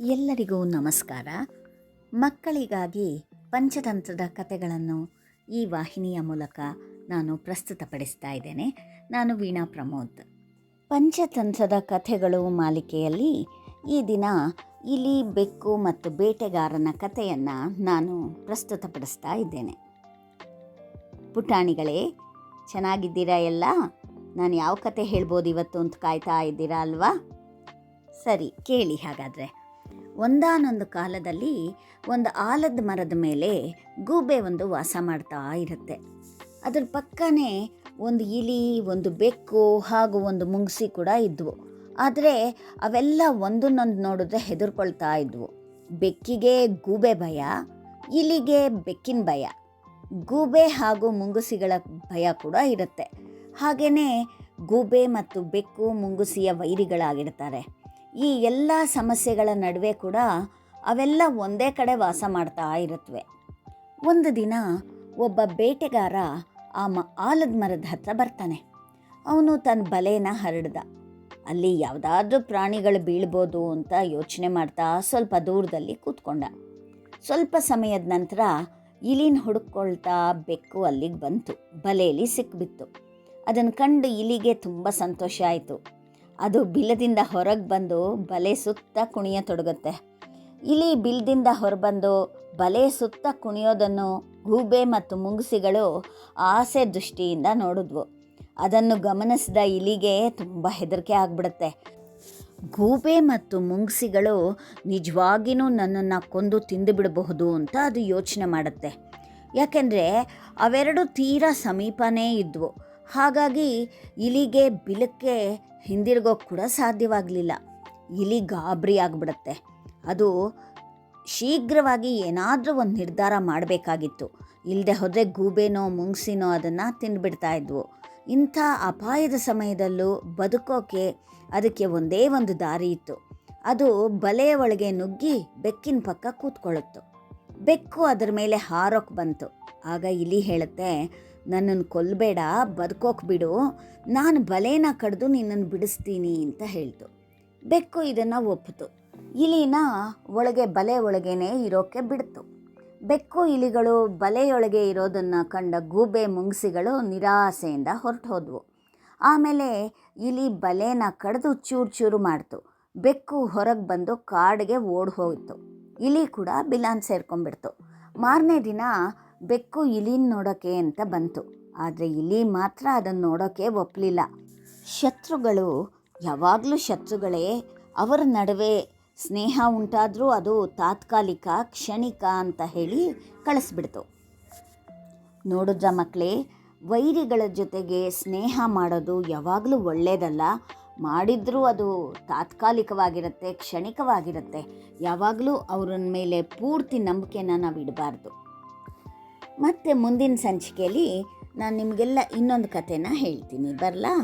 ಎಲ್ಲರಿಗೂ ನಮಸ್ಕಾರ. ಮಕ್ಕಳಿಗಾಗಿ ಪಂಚತಂತ್ರದ ಕಥೆಗಳನ್ನು ಈ ವಾಹಿನಿಯ ಮೂಲಕ ನಾನು ಪ್ರಸ್ತುತಪಡಿಸ್ತಾ ಇದ್ದೇನೆ. ನಾನು ವೀಣಾ ಪ್ರಮೋದ್. ಪಂಚತಂತ್ರದ ಕಥೆಗಳು ಮಾಲಿಕೆಯಲ್ಲಿ ಈ ದಿನ ಇಲಿ, ಬೆಕ್ಕು ಮತ್ತು ಬೇಟೆಗಾರನ ಕಥೆಯನ್ನು ನಾನು ಪ್ರಸ್ತುತಪಡಿಸ್ತಾ ಇದ್ದೇನೆ. ಪುಟಾಣಿಗಳೇ, ಚೆನ್ನಾಗಿದ್ದೀರಾ ಎಲ್ಲ? ನಾನು ಯಾವ ಕತೆ ಹೇಳ್ಬೋದು ಇವತ್ತು ಅಂತ ಕಾಯ್ತಾ ಇದ್ದೀರಾ ಅಲ್ವಾ? ಸರಿ, ಕೇಳಿ ಹಾಗಾದರೆ. ಒಂದಾನೊಂದು ಕಾಲದಲ್ಲಿ ಒಂದು ಆಲದ ಮರದ ಮೇಲೆ ಗೂಬೆ ಒಂದು ವಾಸ ಮಾಡ್ತಾ ಇರುತ್ತೆ. ಅದ್ರ ಪಕ್ಕನೇ ಒಂದು ಇಲಿ, ಒಂದು ಬೆಕ್ಕು ಹಾಗೂ ಒಂದು ಮುಂಗ್ಸಿ ಕೂಡ ಇದ್ವು. ಆದರೆ ಅವೆಲ್ಲ ಒಂದನ್ನೊಂದು ನೋಡಿದ್ರೆ ಹೆದರ್ಕೊಳ್ತಾ ಇದ್ವು. ಬೆಕ್ಕಿಗೆ ಗೂಬೆ ಭಯ, ಇಲಿಗೆ ಬೆಕ್ಕಿನ ಭಯ. ಗೂಬೆ ಹಾಗೂ ಮುಂಗುಸಿಗಳ ಭಯ ಕೂಡ ಇರುತ್ತೆ. ಹಾಗೆಯೇ ಗೂಬೆ ಮತ್ತು ಬೆಕ್ಕು ಮುಂಗುಸಿಯ ವೈರಿಗಳಾಗಿರ್ತಾರೆ. ಈ ಎಲ್ಲ ಸಮಸ್ಯೆಗಳ ನಡುವೆ ಕೂಡ ಅವೆಲ್ಲ ಒಂದೇ ಕಡೆ ವಾಸ ಮಾಡ್ತಾ ಇರುತ್ತವೆ ಒಂದು ದಿನ ಒಬ್ಬ ಬೇಟೆಗಾರ ಆ ಮ ಆಲದ ಮರದ ಹತ್ರ ಬರ್ತಾನೆ. ಅವನು ತನ್ನ ಬಲೆನ ಹರಡ್ದ. ಅಲ್ಲಿ ಯಾವುದಾದ್ರೂ ಪ್ರಾಣಿಗಳು ಬೀಳ್ಬೋದು ಅಂತ ಯೋಚನೆ ಮಾಡ್ತಾ ಸ್ವಲ್ಪ ದೂರದಲ್ಲಿ ಕೂತ್ಕೊಂಡ. ಸ್ವಲ್ಪ ಸಮಯದ ನಂತರ ಇಲಿನ ಹುಡುಕೊಳ್ತಾ ಬೆಕ್ಕು ಅಲ್ಲಿಗೆ ಬಂತು. ಬಲೆಯಲ್ಲಿ ಸಿಕ್ಕಿಬಿತ್ತು ಅದನ್ನು ಕಂಡು ಇಲಿಗೆ ತುಂಬ ಸಂತೋಷ ಆಯಿತು. ಅದು ಬಿಲದಿಂದ ಹೊರಗೆ ಬಂದು ಬಲೆ ಸುತ್ತ ಕುಣಿಯತೊಡಗುತ್ತೆ ಇಲಿ ಬಿಲ್ದಿಂದ ಹೊರಬಂದು ಬಲೆ ಸುತ್ತ ಕುಣಿಯೋದನ್ನು ಗೂಬೆ ಮತ್ತು ಮುಂಗುಸಿಗಳು ಆಸೆ ದೃಷ್ಟಿಯಿಂದ ನೋಡಿದ್ವು. ಅದನ್ನು ಗಮನಿಸಿದ ಇಲಿಗೆ ತುಂಬ ಹೆದರಿಕೆ ಆಗ್ಬಿಡುತ್ತೆ. ಗೂಬೆ ಮತ್ತು ಮುಂಗುಸಿಗಳು ನಿಜವಾಗಿಯೂ ನನ್ನನ್ನು ಕೊಂದು ತಿಂದು ಬಿಡಬಹುದು ಅಂತ ಅದು ಯೋಚನೆ ಮಾಡುತ್ತೆ. ಯಾಕೆಂದರೆ ಅವೆರಡು ತೀರಾ ಸಮೀಪನೇ ಇದ್ವು. ಹಾಗಾಗಿ ಇಲಿಗೆ ಬಿಲಕ್ಕೆ ಹಿಂದಿರುಗೋಕೆ ಕೂಡ ಸಾಧ್ಯವಾಗಲಿಲ್ಲ. ಇಲಿ ಗಾಬರಿ ಆಗಿಬಿಡುತ್ತೆ. ಅದು ಶೀಘ್ರವಾಗಿ ಏನಾದರೂ ಒಂದು ನಿರ್ಧಾರ ಮಾಡಬೇಕಾಗಿತ್ತು. ಇಲ್ಲದೆ ಹೋದರೆ ಗೂಬೆನೋ, ಮುಂಗ್ಸಿನೋ ಅದನ್ನು ತಿಂದುಬಿಡ್ತಾ ಇದ್ವು. ಇಂಥ ಅಪಾಯದ ಸಮಯದಲ್ಲೂ ಬದುಕೋಕೆ ಅದಕ್ಕೆ ಒಂದೇ ಒಂದು ದಾರಿ ಇತ್ತು. ಅದು ಬಲೆಯ ಒಳಗೆ ನುಗ್ಗಿ ಬೆಕ್ಕಿನ ಪಕ್ಕ ಕೂತ್ಕೊಳ್ಳುತ್ತು ಬೆಕ್ಕು ಅದರ ಮೇಲೆ ಹಾರೋಕೆ ಬಂತು. ಆಗ ಇಲಿ ಹೇಳುತ್ತೆ ನನ್ನನ್ನು ಕೊಲ್ಲಬೇಡ ಬದುಕೋಕೆ ಬಿಡು. ನಾನು ಬಲೆನ ಕಡ್ದು ನಿನ್ನನ್ನು ಬಿಡಿಸ್ತೀನಿ ಅಂತ ಹೇಳ್ತು. ಬೆಕ್ಕು ಇದನ್ನು ಒಪ್ಪಿತು. ಇಲಿನ ಒಳಗೆ ಬಲೆ ಒಳಗೇನೆ ಇರೋಕ್ಕೆ ಬಿಡ್ತು. ಬೆಕ್ಕು ಇಲಿಗಳು ಬಲೆಯೊಳಗೆ ಇರೋದನ್ನು ಕಂಡ ಗೂಬೆ ಮುಂಗಿಸಿಗಳು ನಿರಾಸೆಯಿಂದ ಹೊರಟು ಹೋದವು ಆಮೇಲೆ ಇಲಿ ಬಲೆನ ಕಡ್ದು ಚೂರು ಚೂರು ಮಾಡ್ತು. ಬೆಕ್ಕು ಹೊರಗೆ ಬಂದು ಕಾಡಿಗೆ ಓಡ್ ಹೋಯಿತು ಇಲಿ ಕೂಡ ಬಿಲಾನ್ ಸೇರ್ಕೊಂಡ್ಬಿಡ್ತು. ಮಾರನೇ ದಿನ ಬೆಕ್ಕು ಇಲಿನ ನೋಡೋಕ್ಕೆ ಅಂತ ಬಂತು. ಆದರೆ ಇಲಿ ಮಾತ್ರ ಅದನ್ನು ನೋಡೋಕ್ಕೆ ಒಪ್ಪಲಿಲ್ಲ ಶತ್ರುಗಳು, ಯಾವಾಗಲೂ ಶತ್ರುಗಳೇ, ಅವರ ನಡುವೆ ಸ್ನೇಹ ಉಂಟಾದರೂ ಅದು ತಾತ್ಕಾಲಿಕ, ಕ್ಷಣಿಕ ಅಂತ ಹೇಳಿ ಕಳಿಸ್ಬಿಡ್ತು. ನೋಡಿದ್ರ ಮಕ್ಕಳೇ ವೈರಿಗಳ ಜೊತೆಗೆ ಸ್ನೇಹ ಮಾಡೋದು ಯಾವಾಗಲೂ ಒಳ್ಳೆಯದಲ್ಲ ಮಾಡಿದ್ರೂ ಅದು ತಾತ್ಕಾಲಿಕವಾಗಿರುತ್ತೆ, ಕ್ಷಣಿಕವಾಗಿರುತ್ತೆ. ಯಾವಾಗಲೂ ಅವ್ರ ಮೇಲೆ ಪೂರ್ತಿ ನಂಬಿಕೆನ ನಾವು ಇಡಬಾರ್ದು. ಮತ್ತು ಮುಂದಿನ ಸಂಚಿಕೆಯಲ್ಲಿ ನಾನು ನಿಮಗೆಲ್ಲ ಇನ್ನೊಂದು ಕಥೆನ ಹೇಳ್ತೀನಿ. ಬರಲಾ?